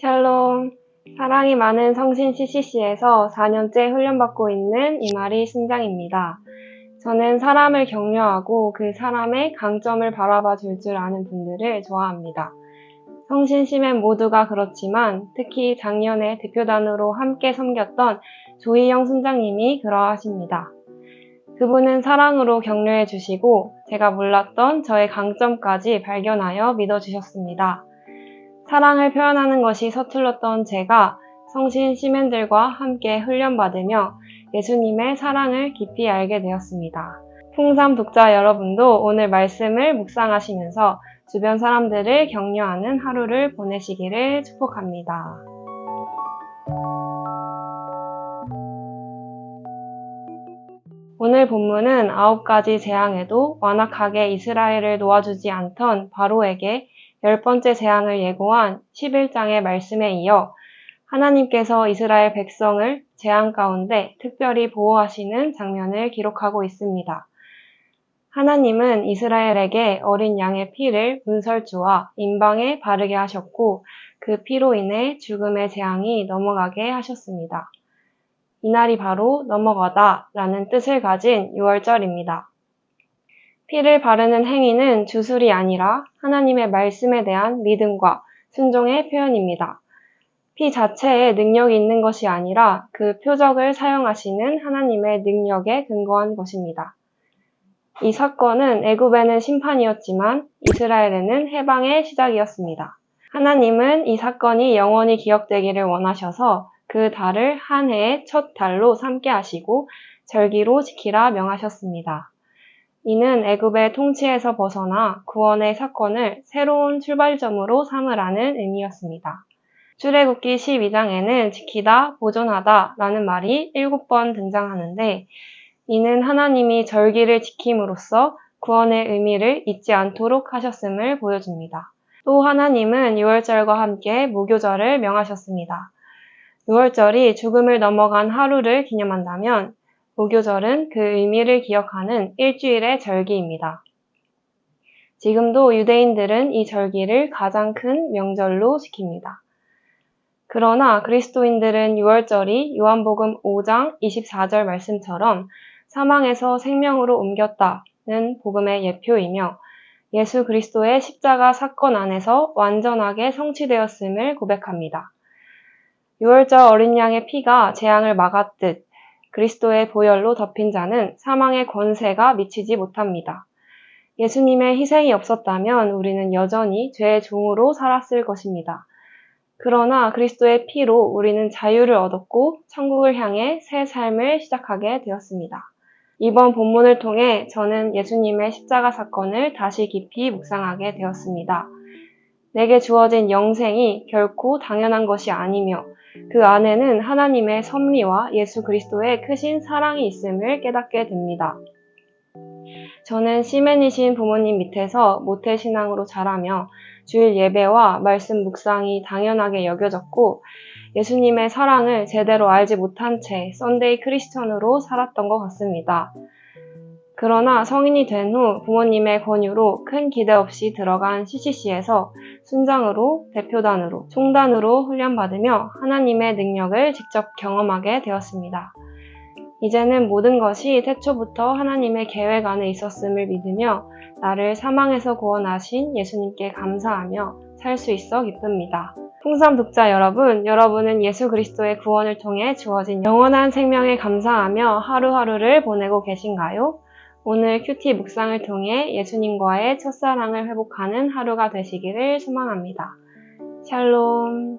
샬롬. 사랑이 많은 성신 CCC에서 4년째 훈련받고 있는 이마리 순장입니다. 저는 사람을 격려하고 그 사람의 강점을 바라봐 줄 줄 아는 분들을 좋아합니다. 성신 시맨 모두가 그렇지만 특히 작년에 대표단으로 함께 섬겼던 조희영 순장님이 그러하십니다. 그분은 사랑으로 격려해 주시고 제가 몰랐던 저의 강점까지 발견하여 믿어 주셨습니다. 사랑을 표현하는 것이 서툴렀던 제가 성신 시맨들과 함께 훈련받으며 예수님의 사랑을 깊이 알게 되었습니다. 풍삼 독자 여러분도 오늘 말씀을 묵상하시면서 주변 사람들을 격려하는 하루를 보내시기를 축복합니다. 오늘 본문은 아홉 가지 재앙에도 완악하게 이스라엘을 놓아주지 않던 바로에게 열 번째 재앙을 예고한 11장의 말씀에 이어 하나님께서 이스라엘 백성을 재앙 가운데 특별히 보호하시는 장면을 기록하고 있습니다. 하나님은 이스라엘에게 어린 양의 피를 문설주와 임방에 바르게 하셨고 그 피로 인해 죽음의 재앙이 넘어가게 하셨습니다. 이날이 바로 넘어가다 라는 뜻을 가진 6월절입니다. 피를 바르는 행위는 주술이 아니라 하나님의 말씀에 대한 믿음과 순종의 표현입니다. 피 자체에 능력이 있는 것이 아니라 그 표적을 사용하시는 하나님의 능력에 근거한 것입니다. 이 사건은 애굽에는 심판이었지만 이스라엘에는 해방의 시작이었습니다. 하나님은 이 사건이 영원히 기억되기를 원하셔서 그 달을 한 해의 첫 달로 삼게 하시고 절기로 지키라 명하셨습니다. 이는 애굽의 통치에서 벗어나 구원의 사건을 새로운 출발점으로 삼으라는 의미였습니다. 출애굽기 12장에는 지키다, 보존하다 라는 말이 7번 등장하는데 이는 하나님이 절기를 지킴으로써 구원의 의미를 잊지 않도록 하셨음을 보여줍니다. 또 하나님은 6월절과 함께 무교절을 명하셨습니다. 6월절이 죽음을 넘어간 하루를 기념한다면 무교절은 그 의미를 기억하는 일주일의 절기입니다. 지금도 유대인들은 이 절기를 가장 큰 명절로 지킵니다. 그러나 그리스도인들은 6월절이 요한복음 5장 24절 말씀처럼 사망에서 생명으로 옮겼다는 복음의 예표이며 예수 그리스도의 십자가 사건 안에서 완전하게 성취되었음을 고백합니다. 6월절 어린 양의 피가 재앙을 막았듯 그리스도의 보혈로 덮인 자는 사망의 권세가 미치지 못합니다. 예수님의 희생이 없었다면 우리는 여전히 죄의 종으로 살았을 것입니다. 그러나 그리스도의 피로 우리는 자유를 얻었고 천국을 향해 새 삶을 시작하게 되었습니다. 이번 본문을 통해 저는 예수님의 십자가 사건을 다시 깊이 묵상하게 되었습니다. 내게 주어진 영생이 결코 당연한 것이 아니며 그 안에는 하나님의 섭리와 예수 그리스도의 크신 사랑이 있음을 깨닫게 됩니다. 저는 시맨이신 부모님 밑에서 모태신앙으로 자라며 주일 예배와 말씀 묵상이 당연하게 여겨졌고 예수님의 사랑을 제대로 알지 못한 채 썬데이 크리스천으로 살았던 것 같습니다. 그러나 성인이 된 후 부모님의 권유로 큰 기대 없이 들어간 CCC에서 순장으로, 대표단으로, 총단으로 훈련받으며 하나님의 능력을 직접 경험하게 되었습니다. 이제는 모든 것이 태초부터 하나님의 계획 안에 있었음을 믿으며 나를 사망에서 구원하신 예수님께 감사하며 살 수 있어 기쁩니다. 풍삼 독자 여러분, 여러분은 예수 그리스도의 구원을 통해 주어진 영원한 생명에 감사하며 하루하루를 보내고 계신가요? 오늘 큐티 묵상을 통해 예수님과의 첫사랑을 회복하는 하루가 되시기를 소망합니다. 샬롬.